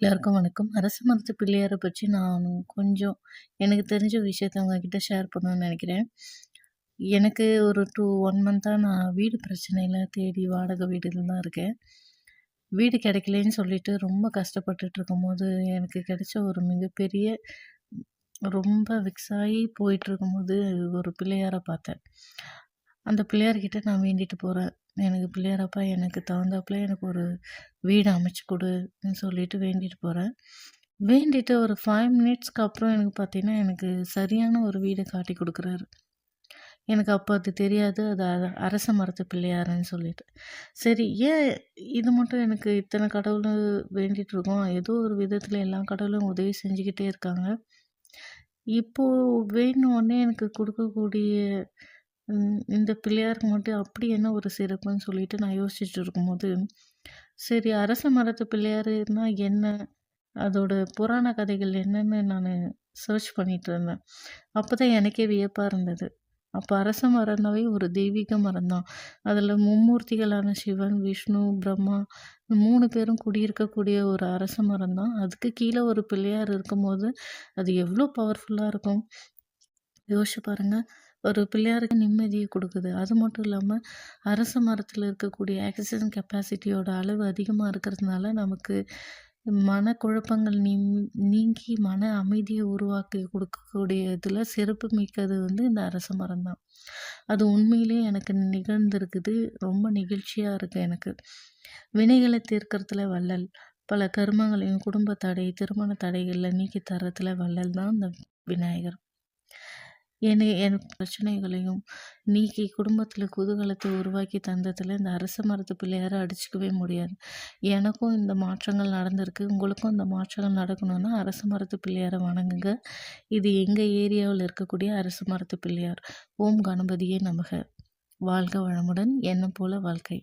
எல்லாருக்கும் வணக்கம். அரசு மரத்து பிள்ளையாரை பற்றி நான் கொஞ்சம் எனக்கு தெரிஞ்ச விஷயத்த உங்ககிட்ட ஷேர் பண்ணணும்னு நினைக்கிறேன் எனக்கு ஒரு டூ ஒன் மந்த்தாக நான் வீடு பிரச்சனையில் தேடி வாடகை வீடுல தான் இருக்கேன். வீடு கிடைக்கலேன்னு சொல்லிட்டு ரொம்ப கஷ்டப்பட்டுட்டு இருக்கும்போது, எனக்கு கிடைச்ச ஒரு மிகப்பெரிய ரொம்ப விக்ஸாகி ஆயி போயிட்டுருக்கும்போது, ஒரு பிள்ளையாரை பார்த்தேன். அந்த பிள்ளையார்கிட்ட நான் வேண்டிட்டு போகிறேன் எனக்கு பிள்ளையாரப்பா எனக்கு தகுந்தாப்புல எனக்கு ஒரு வீடு அமைச்சு கொடுன்னு சொல்லிட்டு வேண்டிட்டு போகிறேன் வேண்டிட்டு ஒரு ஃபைவ் மினிட்ஸ்க்கு அப்புறம் எனக்கு பார்த்தீங்கன்னா, எனக்கு சரியான ஒரு வீடை காட்டி கொடுக்குறாரு எனக்கு அப்போ அது தெரியாது. அது அரச மரத்து பிள்ளையாருன்னு சொல்லிட்டு. சரி ஏன் இது மட்டும் எனக்கு இத்தனை கடவுளும் வேண்டிகிட்டு இருக்கோம். ஏதோ ஒரு விதத்தில் எல்லா கடவுளும் உதவி செஞ்சுக்கிட்டே இருக்காங்க. இப்போது வேணும் உடனே எனக்கு கொடுக்கக்கூடிய இந்த பிள்ளையாருக்கு மட்டும் அப்படி என்ன ஒரு சிறப்புன்னு சொல்லிட்டு நான் யோசிச்சுட்டு இருக்கும்போது, சரி அரச மரத்து பிள்ளையாருன்னா என்ன? அதோட புராண கதைகள் என்னன்னு நான் சர்ச் பண்ணிட்டு இருந்தேன். அப்போ தான் எனக்கே வியப்பாக இருந்தது. அப்போ அரச மரம்னாவே ஒரு தெய்வீக மரம் தான். அதில் மும்மூர்த்திகளான சிவன், விஷ்ணு, பிரம்மா மூணு பேரும் குடியிருக்கக்கூடிய ஒரு அரச மரம் தான். அதுக்கு கீழே ஒரு பிள்ளையார் இருக்கும்போது, அது எவ்வளோ பவர்ஃபுல்லாக இருக்கும். யோசிச்சு பாருங்கள் ஒரு பிள்ளையாருக்கு நிம்மதியை கொடுக்குது அது மட்டும் இல்லாமல் அரச மரத்தில் இருக்கக்கூடிய ஆக்சிஜன் கெப்பாசிட்டியோட அளவு அதிகமாக இருக்கிறதுனால, நமக்கு மனக்குழப்பங்கள் நீங் நீங்கி மன அமைதியை உருவாக்கி கொடுக்கக்கூடிய இதில் சிறப்பு மிக்கது வந்து இந்த அரச மரம் தான். அது உண்மையிலேயே எனக்கு நிகழ்ந்திருக்குது. ரொம்ப நிகழ்ச்சியாக இருக்குது எனக்கு. வினைகளை தீர்க்கறதுல வள்ளல். பல கருமங்களையும், குடும்ப தடை, திருமண தடைகளில் நீக்கி தரத்தில் வள்ளல் தான் இந்த விநாயகர். என்னை என் பிரச்சனைகளையும் நீக்கி குடும்பத்தில் குதூகலத்தை உருவாக்கி தந்ததில் இந்த அரச மரத்து பிள்ளையாரை அடிச்சுக்கவே முடியாது. எனக்கும் இந்த மாற்றங்கள் நடந்திருக்கு. உங்களுக்கும் இந்த மாற்றங்கள் நடக்கணும்னா அரச மரத்து பிள்ளையாரை வணங்குங்க. இது எங்கள் ஏரியாவில் இருக்கக்கூடிய அரச மரத்து பிள்ளையார். ஓம் கணபதியே நமக! வாழ்க வளமுடன். என்ன போல வாழ்க்கை.